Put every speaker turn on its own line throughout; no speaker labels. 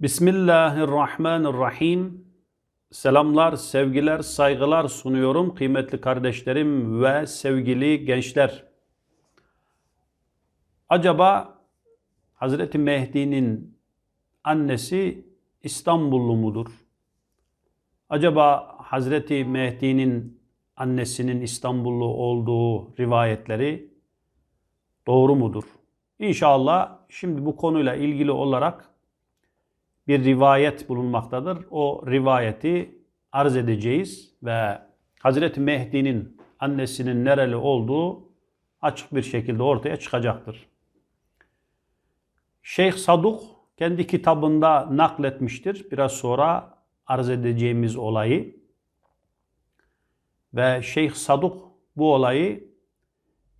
Bismillahirrahmanirrahim. Selamlar, sevgiler, saygılar sunuyorum kıymetli kardeşlerim ve sevgili gençler. Acaba Hazreti Mehdi'nin annesi İstanbullu mudur? Acaba Hazreti Mehdi'nin annesinin İstanbullu olduğu rivayetleri doğru mudur? İnşallah şimdi bu konuyla ilgili olarak bir rivayet bulunmaktadır. O rivayeti arz edeceğiz ve Hazreti Mehdi'nin annesinin nereli olduğu açık bir şekilde ortaya çıkacaktır. Şeyh Saduk kendi kitabında nakletmiştir. Biraz sonra arz edeceğimiz olayı. Ve Şeyh Saduk bu olayı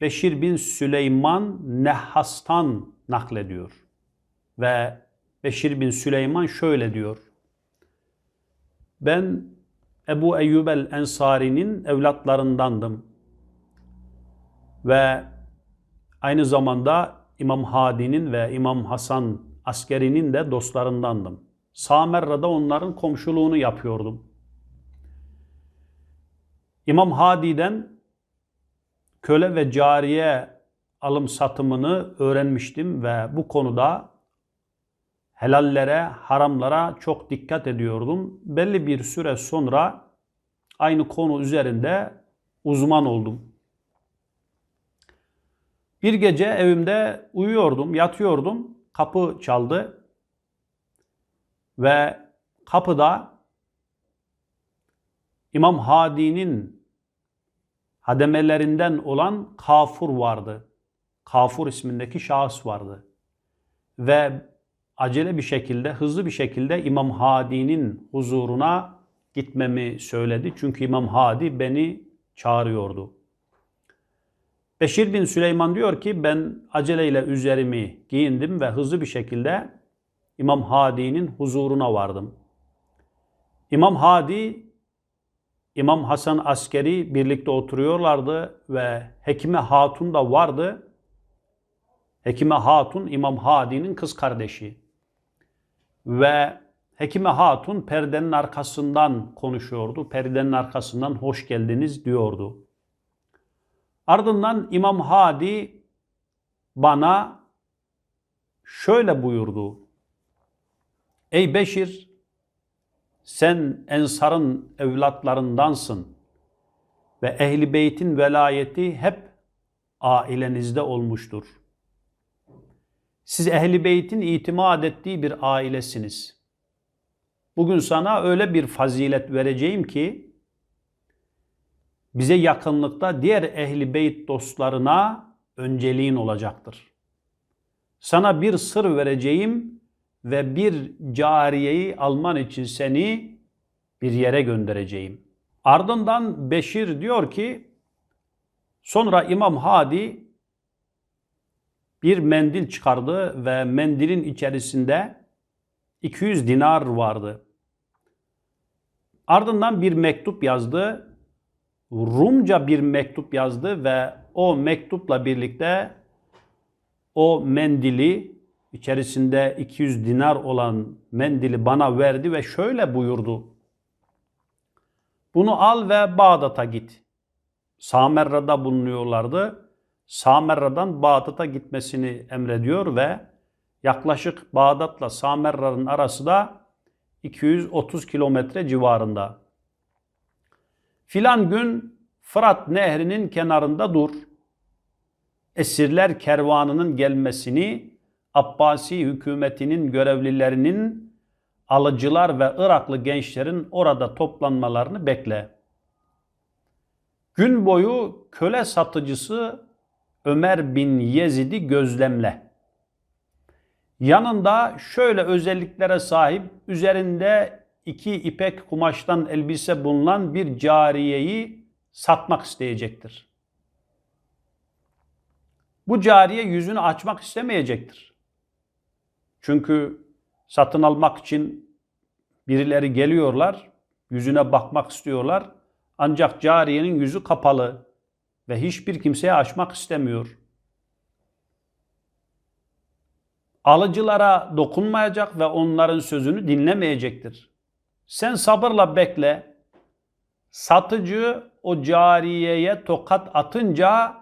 Beşir bin Süleyman Nehhas'tan naklediyor. Ve Beşir bin Süleyman şöyle diyor. Ben Ebu Eyyub el Ensari'nin evlatlarındandım. Ve aynı zamanda İmam Hadi'nin ve İmam Hasan Askeri'nin de dostlarındandım. Samerra'da onların komşuluğunu yapıyordum. İmam Hadi'den köle ve cariye alım satımını öğrenmiştim ve bu konuda helallere, haramlara çok dikkat ediyordum. Belli bir süre sonra aynı konu üzerinde uzman oldum. Bir gece evimde uyuyordum, yatıyordum. Kapı çaldı. Ve kapıda İmam Hadi'nin hademelerinden olan Kafur vardı. Kafur ismindeki şahıs vardı. Ve acele bir şekilde, hızlı bir şekilde İmam Hadi'nin huzuruna gitmemi söyledi. Çünkü İmam Hadi beni çağırıyordu. Beşir bin Süleyman diyor ki ben aceleyle üzerimi giyindim ve hızlı bir şekilde İmam Hadi'nin huzuruna vardım. İmam Hadi, İmam Hasan Askeri birlikte oturuyorlardı ve Hekime Hatun da vardı. Hekime Hatun İmam Hadi'nin kız kardeşi. Ve Hekime Hatun perdenin arkasından konuşuyordu. Perdenin arkasından hoş geldiniz diyordu. Ardından İmam Hadi bana şöyle buyurdu. Ey Beşir sen Ensar'ın evlatlarındansın ve Ehli Beyt'in velayeti hep ailenizde olmuştur. Siz Ehli Beyt'in itimat ettiği bir ailesiniz. Bugün sana öyle bir fazilet vereceğim ki bize yakınlıkta diğer ehli beyt dostlarına önceliğin olacaktır. Sana bir sır vereceğim ve bir cariyeyi alman için seni bir yere göndereceğim. Ardından Beşir diyor ki sonra İmam Hadi bir mendil çıkardı ve mendilin içerisinde 200 dinar vardı. Ardından bir mektup yazdı Rumca bir mektup yazdı ve o mektupla birlikte o mendili içerisinde 200 dinar olan mendili bana verdi ve şöyle buyurdu. Bunu al ve Bağdat'a git. Samerra'da bulunuyorlardı. Samerra'dan Bağdat'a gitmesini emrediyor ve yaklaşık Bağdat'la Samerra'nın arası da 230 kilometre civarında. Filan gün Fırat Nehri'nin kenarında dur. Esirler kervanının gelmesini Abbasi hükümetinin görevlilerinin alıcılar ve Iraklı gençlerin orada toplanmalarını bekle. Gün boyu köle satıcısı Ömer bin Yezid'i gözlemle. Yanında şöyle özelliklere sahip üzerinde iki ipek kumaştan elbise bulunan bir cariyeyi satmak isteyecektir. Bu cariye yüzünü açmak istemeyecektir. Çünkü satın almak için birileri geliyorlar, yüzüne bakmak istiyorlar. Ancak cariyenin yüzü kapalı ve hiçbir kimseye açmak istemiyor. Alıcılara dokunmayacak ve onların sözünü dinlemeyecektir. Sen sabırla bekle. Satıcı o cariyeye tokat atınca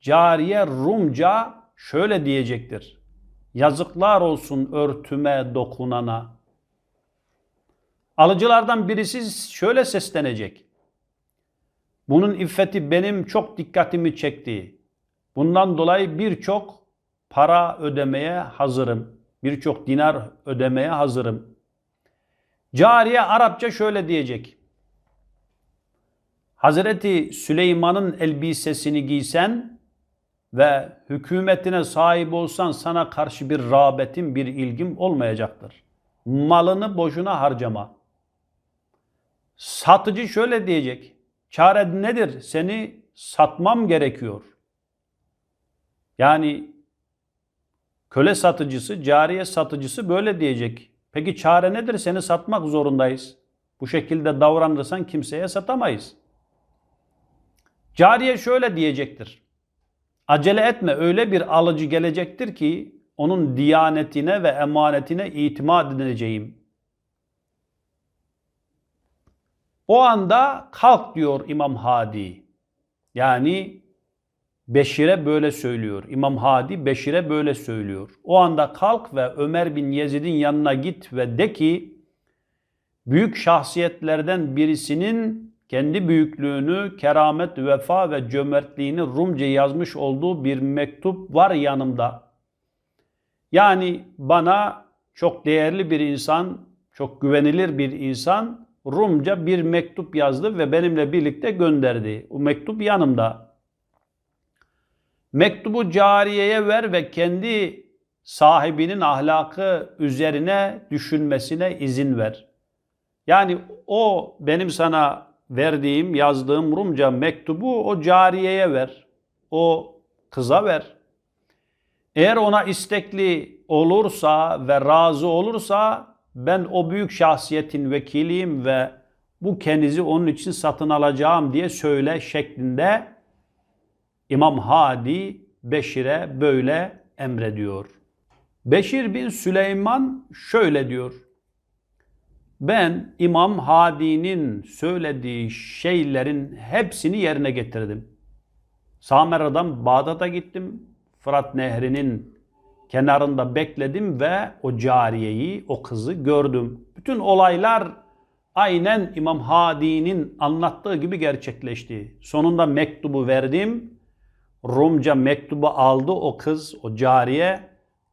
cariye Rumca şöyle diyecektir. Yazıklar olsun örtüme dokunana. Alıcılardan birisi şöyle seslenecek. Bunun iffeti benim çok dikkatimi çekti. Bundan dolayı birçok para ödemeye hazırım. Birçok dinar ödemeye hazırım. Cariye Arapça şöyle diyecek. Hazreti Süleyman'ın elbisesini giysen ve hükümetine sahip olsan sana karşı bir rağbetim, bir ilgim olmayacaktır. Malını boşuna harcama. Satıcı şöyle diyecek. Çare nedir? Seni satmam gerekiyor. Yani köle satıcısı, cariye satıcısı böyle diyecek. Peki çare nedir? Seni satmak zorundayız. Bu şekilde davranırsan kimseye satamayız. Cariye şöyle diyecektir. Acele etme öyle bir alıcı gelecektir ki onun diyanetine ve emanetine itimat edeceğim. O anda kalk diyor İmam Hadi. Yani Beşir'e böyle söylüyor. İmam Hadi Beşir'e böyle söylüyor. O anda kalk ve Ömer bin Yezid'in yanına git ve de ki büyük şahsiyetlerden birisinin kendi büyüklüğünü, keramet, vefa ve cömertliğini Rumca yazmış olduğu bir mektup var yanımda. Yani bana çok değerli bir insan, çok güvenilir bir insan Rumca bir mektup yazdı ve benimle birlikte gönderdi. O mektup yanımda. Mektubu cariyeye ver ve kendi sahibinin ahlakı üzerine düşünmesine izin ver. Yani o benim sana verdiğim, yazdığım Rumca mektubu o cariyeye ver. O kıza ver. Eğer ona istekli olursa ve razı olursa ben o büyük şahsiyetin vekiliyim ve bu kenizi onun için satın alacağım diye söyle şeklinde İmam Hadi Beşir'e böyle emrediyor. Beşir bin Süleyman şöyle diyor. Ben İmam Hadi'nin söylediği şeylerin hepsini yerine getirdim. Samera'dan Bağdat'a gittim. Fırat Nehri'nin kenarında bekledim ve o cariyeyi, o kızı gördüm. Bütün olaylar aynen İmam Hadi'nin anlattığı gibi gerçekleşti. Sonunda mektubu verdim. Rumca mektubu aldı o kız, o cariye.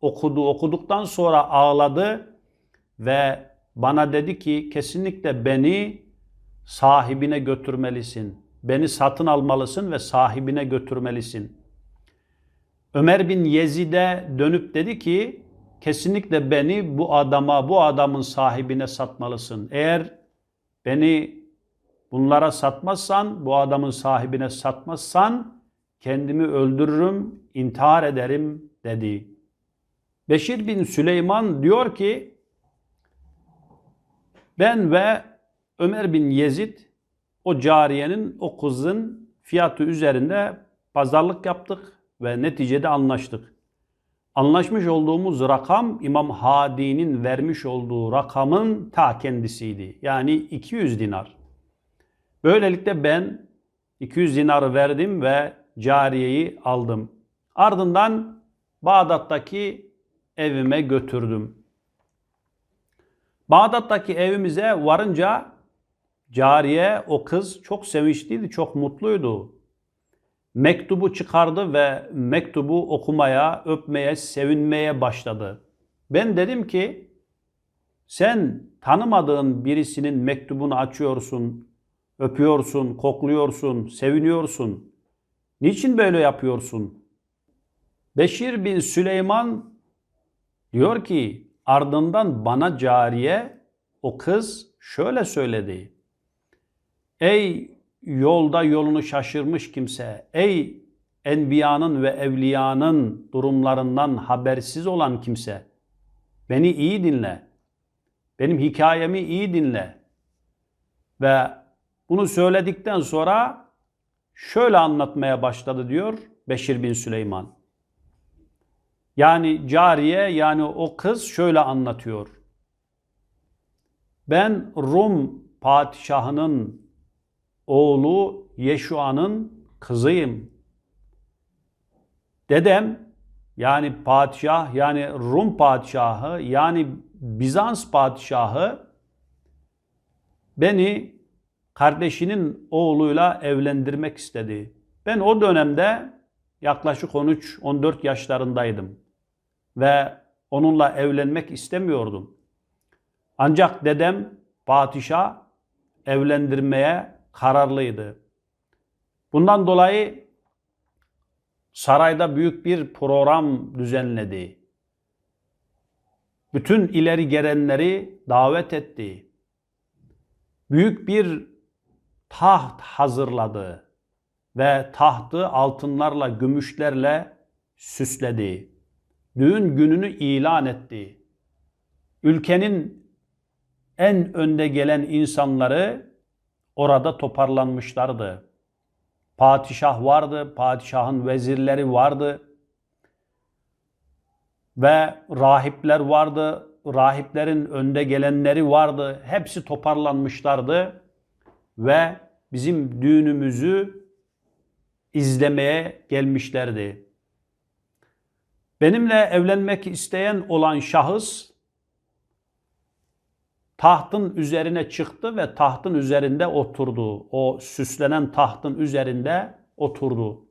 Okudu, okuduktan sonra ağladı ve bana dedi ki kesinlikle beni sahibine götürmelisin. Beni satın almalısın ve sahibine götürmelisin. Ömer bin Yezid'e dönüp dedi ki kesinlikle beni bu adama, bu adamın sahibine satmalısın. Eğer beni bunlara satmazsan, bu adamın sahibine satmazsan kendimi öldürürüm, intihar ederim dedi. Beşir bin Süleyman diyor ki ben ve Ömer bin Yezid o cariyenin, o kızın fiyatı üzerinde pazarlık yaptık ve neticede anlaştık. Anlaşmış olduğumuz rakam İmam Hadi'nin vermiş olduğu rakamın ta kendisiydi. Yani 200 dinar. Böylelikle ben 200 dinarı verdim ve cariyeyi aldım. Ardından Bağdat'taki evime götürdüm. Bağdat'taki evimize varınca cariye o kız çok sevinçliydi, çok mutluydu. Mektubu çıkardı ve mektubu okumaya, öpmeye, sevinmeye başladı. Ben dedim ki sen tanımadığın birisinin mektubunu açıyorsun, öpüyorsun, kokluyorsun, seviniyorsun. Niçin böyle yapıyorsun? Beşir bin Süleyman diyor ki ardından bana cariye o kız şöyle söyledi. Ey yolda yolunu şaşırmış kimse, ey enbiyanın ve evliyanın durumlarından habersiz olan kimse, beni iyi dinle. Benim hikayemi iyi dinle. Ve bunu söyledikten sonra şöyle anlatmaya başladı diyor Beşir bin Süleyman. Yani cariye yani o kız şöyle anlatıyor. Ben Rum padişahının oğlu Yeşua'nın kızıyım. Dedem yani padişah yani Rum padişahı yani Bizans padişahı beni kardeşinin oğluyla evlendirmek istedi. Ben o dönemde yaklaşık 13-14 yaşlarındaydım ve onunla evlenmek istemiyordum. Ancak dedem padişah evlendirmeye kararlıydı. Bundan dolayı sarayda büyük bir program düzenledi. Bütün ileri gelenleri davet etti. Büyük bir taht hazırladı ve tahtı altınlarla, gümüşlerle süsledi. Düğün gününü ilan etti. Ülkenin en önde gelen insanları orada toparlanmışlardı. Padişah vardı, padişahın vezirleri vardı ve rahipler vardı, rahiplerin önde gelenleri vardı. Hepsi toparlanmışlardı ve bizim düğünümüzü izlemeye gelmişlerdi. Benimle evlenmek isteyen olan şahıs tahtın üzerine çıktı ve tahtın üzerinde oturdu. O süslenen tahtın üzerinde oturdu.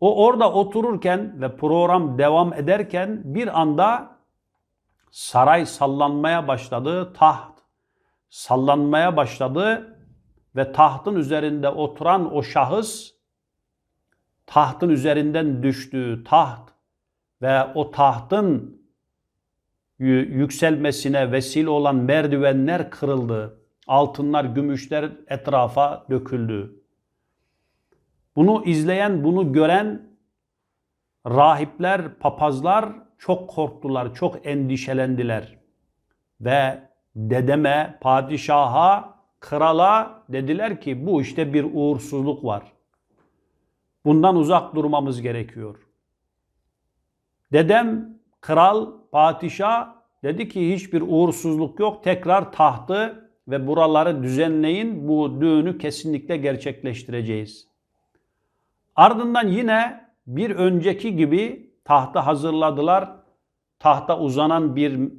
O orada otururken ve program devam ederken bir anda saray sallanmaya başladı, taht sallanmaya başladı ve tahtın üzerinde oturan o şahıs tahtın üzerinden düştü. Taht ve o tahtın yükselmesine vesile olan merdivenler kırıldı. Altınlar, gümüşler etrafa döküldü. Bunu izleyen, bunu gören rahipler, papazlar çok korktular, çok endişelendiler. Ve dedeme, padişaha, krala dediler ki bu işte bir uğursuzluk var. Bundan uzak durmamız gerekiyor. Dedem, kral, padişah dedi ki hiçbir uğursuzluk yok. Tekrar tahtı ve buraları düzenleyin. Bu düğünü kesinlikle gerçekleştireceğiz. Ardından yine bir önceki gibi tahtı hazırladılar. Tahta uzanan bir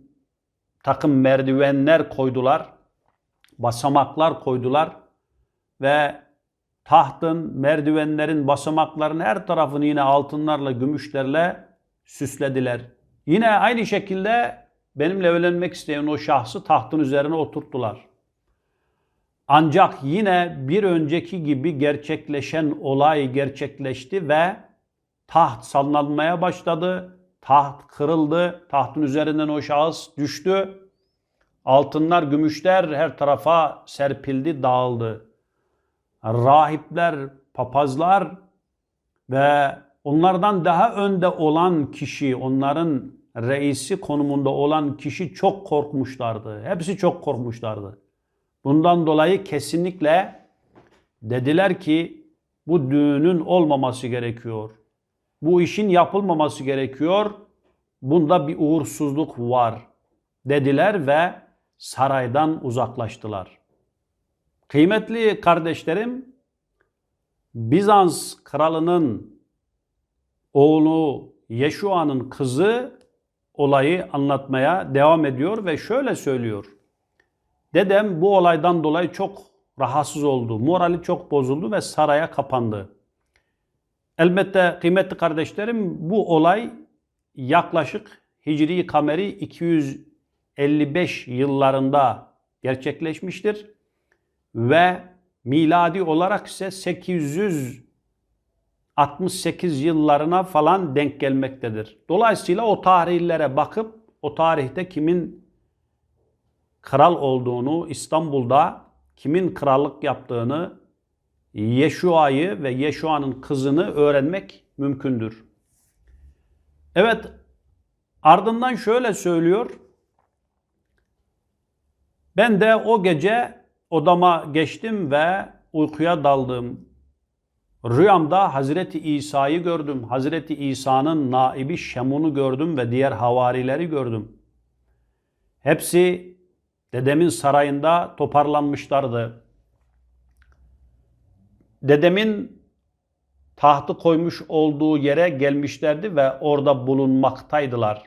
takım merdivenler koydular. Basamaklar koydular ve tahtın, merdivenlerin, basamakların her tarafını yine altınlarla, gümüşlerle süslediler. Yine aynı şekilde benimle evlenmek isteyen o şahsı tahtın üzerine oturttular. Ancak yine bir önceki gibi gerçekleşen olay gerçekleşti ve taht sallanmaya başladı. Taht kırıldı. Tahtın üzerinden o şahıs düştü. Altınlar, gümüşler her tarafa serpildi, dağıldı. Rahipler, papazlar ve onlardan daha önde olan kişi, onların reisi konumunda olan kişi çok korkmuşlardı. Hepsi çok korkmuşlardı. Bundan dolayı kesinlikle dediler ki bu düğünün olmaması gerekiyor. Bu işin yapılmaması gerekiyor. Bunda bir uğursuzluk var dediler ve saraydan uzaklaştılar. Kıymetli kardeşlerim, Bizans kralının oğlu Yeşua'nın kızı olayı anlatmaya devam ediyor ve şöyle söylüyor. Dedem bu olaydan dolayı çok rahatsız oldu. Morali çok bozuldu ve saraya kapandı. Elbette kıymetli kardeşlerim bu olay yaklaşık Hicri kameri 255 yıllarında gerçekleşmiştir. Ve miladi olarak ise 868 yıllarına falan denk gelmektedir. Dolayısıyla o tarihlere bakıp o tarihte kimin kral olduğunu, İstanbul'da kimin krallık yaptığını, Yeşua'yı ve Yeşua'nın kızını öğrenmek mümkündür. Evet, ardından şöyle söylüyor. Ben de o gece odama geçtim ve uykuya daldım. Rüyamda Hazreti İsa'yı gördüm. Hazreti İsa'nın naibi Şemun'u gördüm ve diğer havarileri gördüm. Hepsi dedemin sarayında toparlanmışlardı. Dedemin tahtı koymuş olduğu yere gelmişlerdi ve orada bulunmaktaydılar.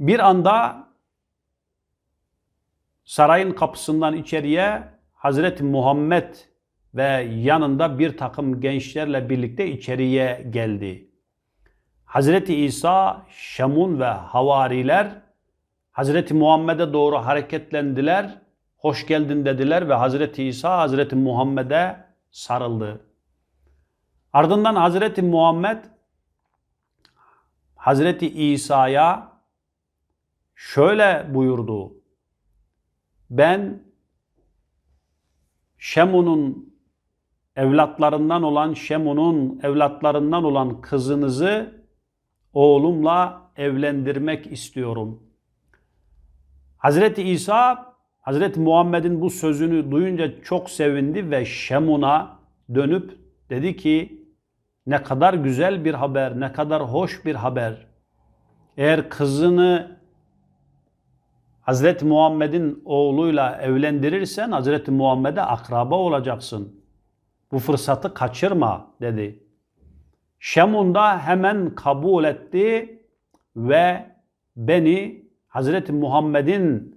Bir anda sarayın kapısından içeriye Hazreti Muhammed ve yanında bir takım gençlerle birlikte içeriye geldi. Hazreti İsa, Şemun ve havariler Hazreti Muhammed'e doğru hareketlendiler. Hoş geldin dediler ve Hazreti İsa Hazreti Muhammed'e sarıldı. Ardından Hazreti Muhammed Hazreti İsa'ya şöyle buyurdu. Ben Şemun'un evlatlarından olan Şemun'un evlatlarından olan kızınızı oğlumla evlendirmek istiyorum. Hazreti İsa Hazreti Muhammed'in bu sözünü duyunca çok sevindi ve Şemun'a dönüp dedi ki ne kadar güzel bir haber, ne kadar hoş bir haber. Eğer kızını Hazreti Muhammed'in oğluyla evlendirirsen Hazreti Muhammed'e akraba olacaksın. Bu fırsatı kaçırma dedi. Şemun da hemen kabul etti ve beni Hazreti Muhammed'in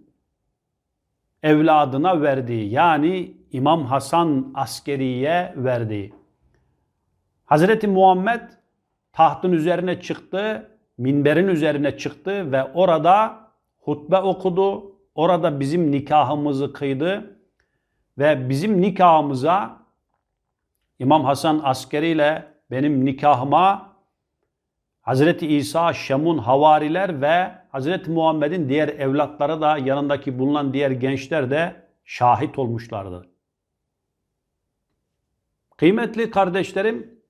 evladına verdi. Yani İmam Hasan askeriye verdi. Hazreti Muhammed tahtın üzerine çıktı, minberin üzerine çıktı ve orada hutbe okudu. Orada bizim nikahımızı kıydı ve bizim nikahımıza İmam Hasan askeri ile benim nikahıma Hazreti İsa, Şemun, havariler ve Hazreti Muhammed'in diğer evlatları da yanındaki bulunan diğer gençler de şahit olmuşlardı. Kıymetli kardeşlerim,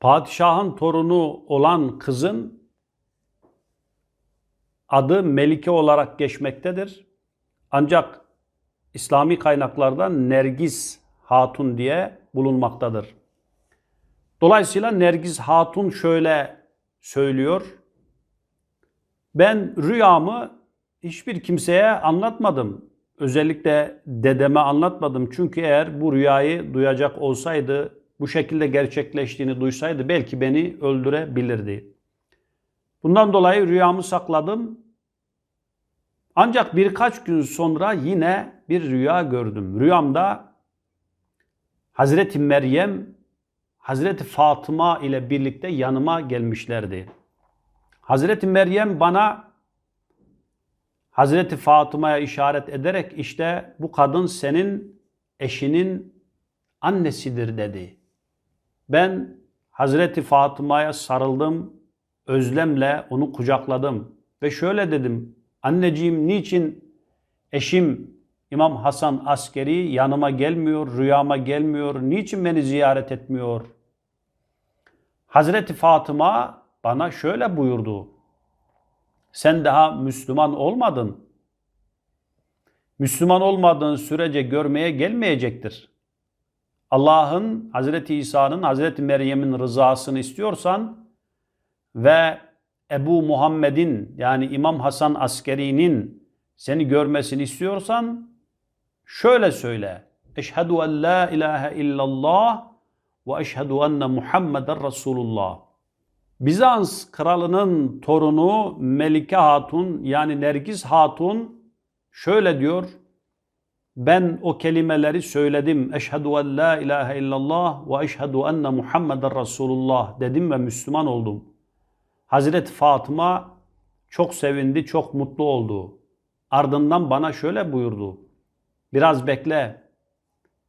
padişahın torunu olan kızın adı Melike olarak geçmektedir. Ancak İslami kaynaklardan Nergis Hatun diye bulunmaktadır. Dolayısıyla Nergiz Hatun şöyle söylüyor. Ben rüyamı hiçbir kimseye anlatmadım. Özellikle dedeme anlatmadım. Çünkü eğer bu rüyayı duyacak olsaydı, bu şekilde gerçekleştiğini duysaydı belki beni öldürebilirdi. Bundan dolayı rüyamı sakladım. Ancak birkaç gün sonra yine bir rüya gördüm. Rüyamda Hazreti Meryem Hazreti Fatıma ile birlikte yanıma gelmişlerdi. Hazreti Meryem bana Hazreti Fatıma'ya işaret ederek işte bu kadın senin eşinin annesidir dedi. Ben Hazreti Fatıma'ya sarıldım, özlemle onu kucakladım ve şöyle dedim. Anneciğim niçin eşim İmam Hasan askeri yanıma gelmiyor, rüyama gelmiyor, niçin beni ziyaret etmiyor? Hazreti Fatıma bana şöyle buyurdu. Sen daha Müslüman olmadın. Müslüman olmadığın sürece görmeye gelmeyecektir. Allah'ın, Hazreti İsa'nın, Hazreti Meryem'in rızasını istiyorsan ve Ebu Muhammed'in yani İmam Hasan Askeri'nin seni görmesini istiyorsan şöyle söyle. Eşhedü en la ilahe illallah ve eşhedü enne Muhammeden Resulullah. Bizans kralının torunu Melike Hatun yani Nergis Hatun şöyle diyor. Ben o kelimeleri söyledim. Eşhedü en la ilahe illallah ve eşhedü enne Muhammeden Resulullah dedim ve Müslüman oldum. Hazreti Fatıma çok sevindi, çok mutlu oldu. Ardından bana şöyle buyurdu. Biraz bekle.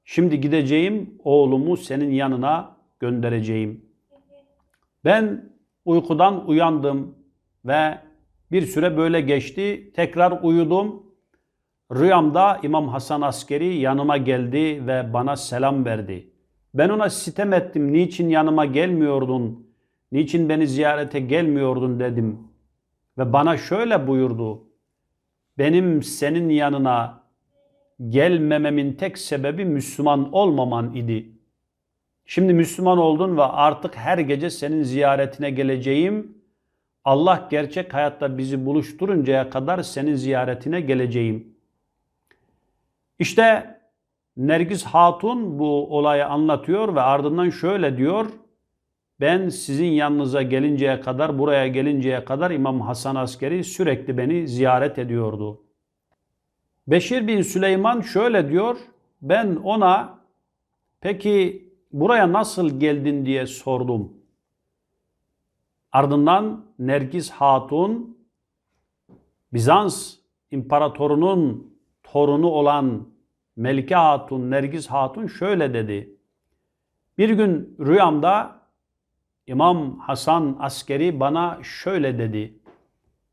Şimdi gideceğim oğlumu senin yanına göndereceğim. Ben uykudan uyandım ve bir süre böyle geçti. Tekrar uyudum. Rüyamda İmam Hasan Askeri yanıma geldi ve bana selam verdi. Ben ona sitem ettim. Niçin yanıma gelmiyordun? Niçin beni ziyarete gelmiyordun dedim. Ve bana şöyle buyurdu. Benim senin yanına gelmememin tek sebebi Müslüman olmaman idi. Şimdi Müslüman oldun ve artık her gece senin ziyaretine geleceğim. Allah gerçek hayatta bizi buluşturuncaya kadar senin ziyaretine geleceğim. İşte Nergis Hatun bu olayı anlatıyor ve ardından şöyle diyor. Ben sizin yanınıza gelinceye kadar, buraya gelinceye kadar İmam Hasan Askeri sürekli beni ziyaret ediyordu. Beşir bin Süleyman şöyle diyor. Ben ona peki buraya nasıl geldin diye sordum. Ardından Nergis Hatun Bizans imparatorunun torunu olan Melike Hatun, Nergis Hatun şöyle dedi. Bir gün rüyamda İmam Hasan askeri bana şöyle dedi.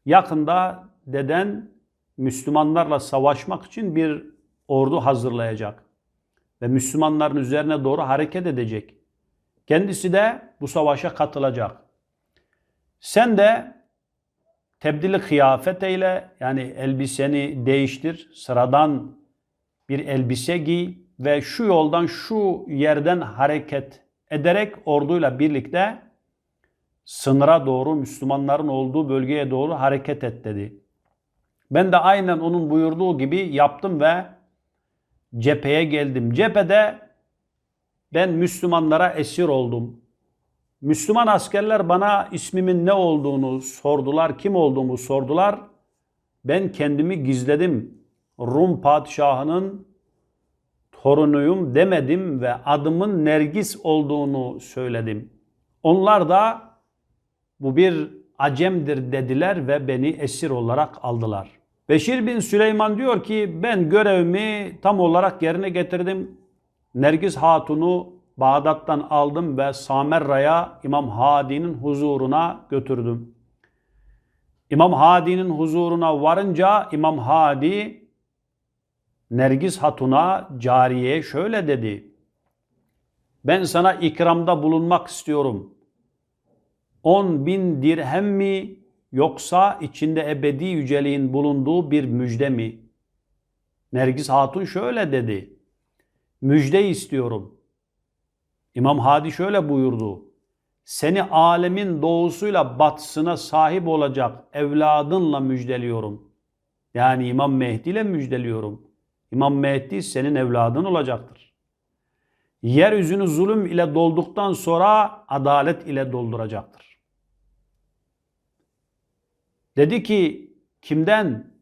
Yakında deden Müslümanlarla savaşmak için bir ordu hazırlayacak ve Müslümanların üzerine doğru hareket edecek. Kendisi de bu savaşa katılacak. Sen de tebdili kıyafet eyle yani elbiseni değiştir, sıradan bir elbise giy ve şu yoldan şu yerden hareket ederek orduyla birlikte sınıra doğru Müslümanların olduğu bölgeye doğru hareket et dedi. Ben de aynen onun buyurduğu gibi yaptım ve cepheye geldim. Cephede ben Müslümanlara esir oldum. Müslüman askerler bana ismimin ne olduğunu sordular, kim olduğumu sordular. Ben kendimi gizledim. Rum padişahının torunuyum demedim ve adımın Nergis olduğunu söyledim. Onlar da bu bir acemdir dediler ve beni esir olarak aldılar. Beşir bin Süleyman diyor ki ben görevimi tam olarak yerine getirdim. Nergis Hatun'u Bağdat'tan aldım ve Samerra'ya İmam Hadi'nin huzuruna götürdüm. İmam Hadi'nin huzuruna varınca İmam Hadi Nergis Hatun'a cariyeye şöyle dedi. Ben sana ikramda bulunmak istiyorum. 10 bin dirhem mi yoksa içinde ebedi yüceliğin bulunduğu bir müjde mi? Nergis Hatun şöyle dedi. Müjde istiyorum. İmam Hadi şöyle buyurdu. Seni alemin doğusuyla batısına sahip olacak evladınla müjdeliyorum. Yani İmam Mehdi ile müjdeliyorum.'' İmam Mehdi senin evladın olacaktır. Yeryüzünü zulüm ile dolduktan sonra adalet ile dolduracaktır. Dedi ki kimden?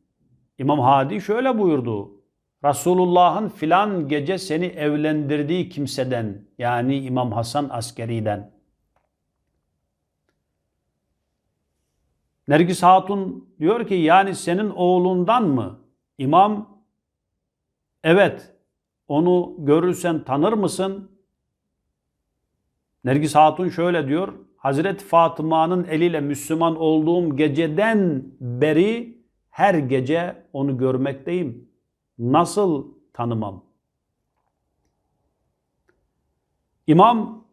İmam Hadi şöyle buyurdu. Resulullah'ın filan gece seni evlendirdiği kimseden yani İmam Hasan Askeri'den. Nergis Hatun diyor ki yani senin oğlundan mı? İmam Evet, onu görürsen tanır mısın? Nergis Hatun şöyle diyor. Hazreti Fatıma'nın eliyle Müslüman olduğum geceden beri her gece onu görmekteyim. Nasıl tanımam? İmam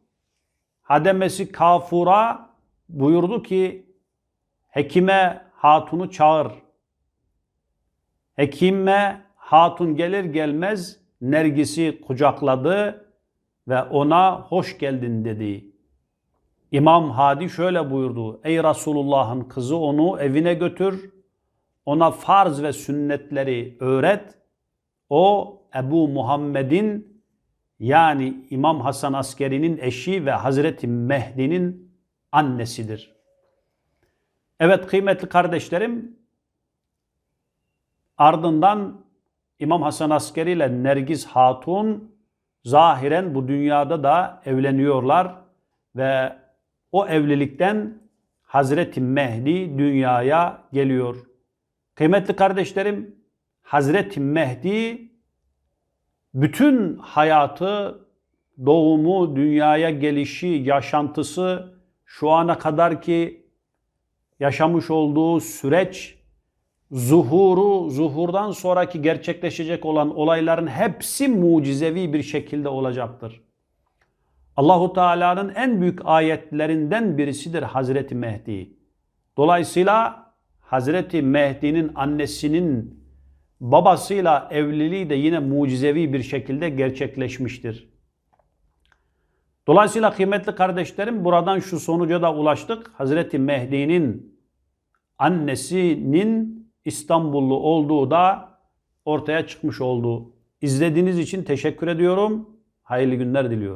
Hademesi Kafur'a buyurdu ki hekime hatunu çağır. Hekime Hatun gelir gelmez Nergis'i kucakladı ve ona hoş geldin dedi. İmam Hadi şöyle buyurdu. Ey Resulullah'ın kızı onu evine götür. Ona farz ve sünnetleri öğret. O Ebu Muhammed'in yani İmam Hasan Askeri'nin eşi ve Hazreti Mehdi'nin annesidir. Evet kıymetli kardeşlerim ardından İmam Hasan Askeri ile Nergiz Hatun zahiren bu dünyada da evleniyorlar ve o evlilikten Hazreti Mehdi dünyaya geliyor. Kıymetli kardeşlerim, Hazreti Mehdi bütün hayatı, doğumu, dünyaya gelişi, yaşantısı, şu ana kadar ki yaşamış olduğu süreç zuhuru, zuhurdan sonraki gerçekleşecek olan olayların hepsi mucizevi bir şekilde olacaktır. Allahu Teala'nın en büyük ayetlerinden birisidir Hazreti Mehdi. Dolayısıyla Hazreti Mehdi'nin annesinin babasıyla evliliği de yine mucizevi bir şekilde gerçekleşmiştir. Dolayısıyla kıymetli kardeşlerim buradan şu sonuca da ulaştık. Hazreti Mehdi'nin annesinin İstanbullu olduğu da ortaya çıkmış oldu. İzlediğiniz için teşekkür ediyorum. Hayırlı günler diliyorum.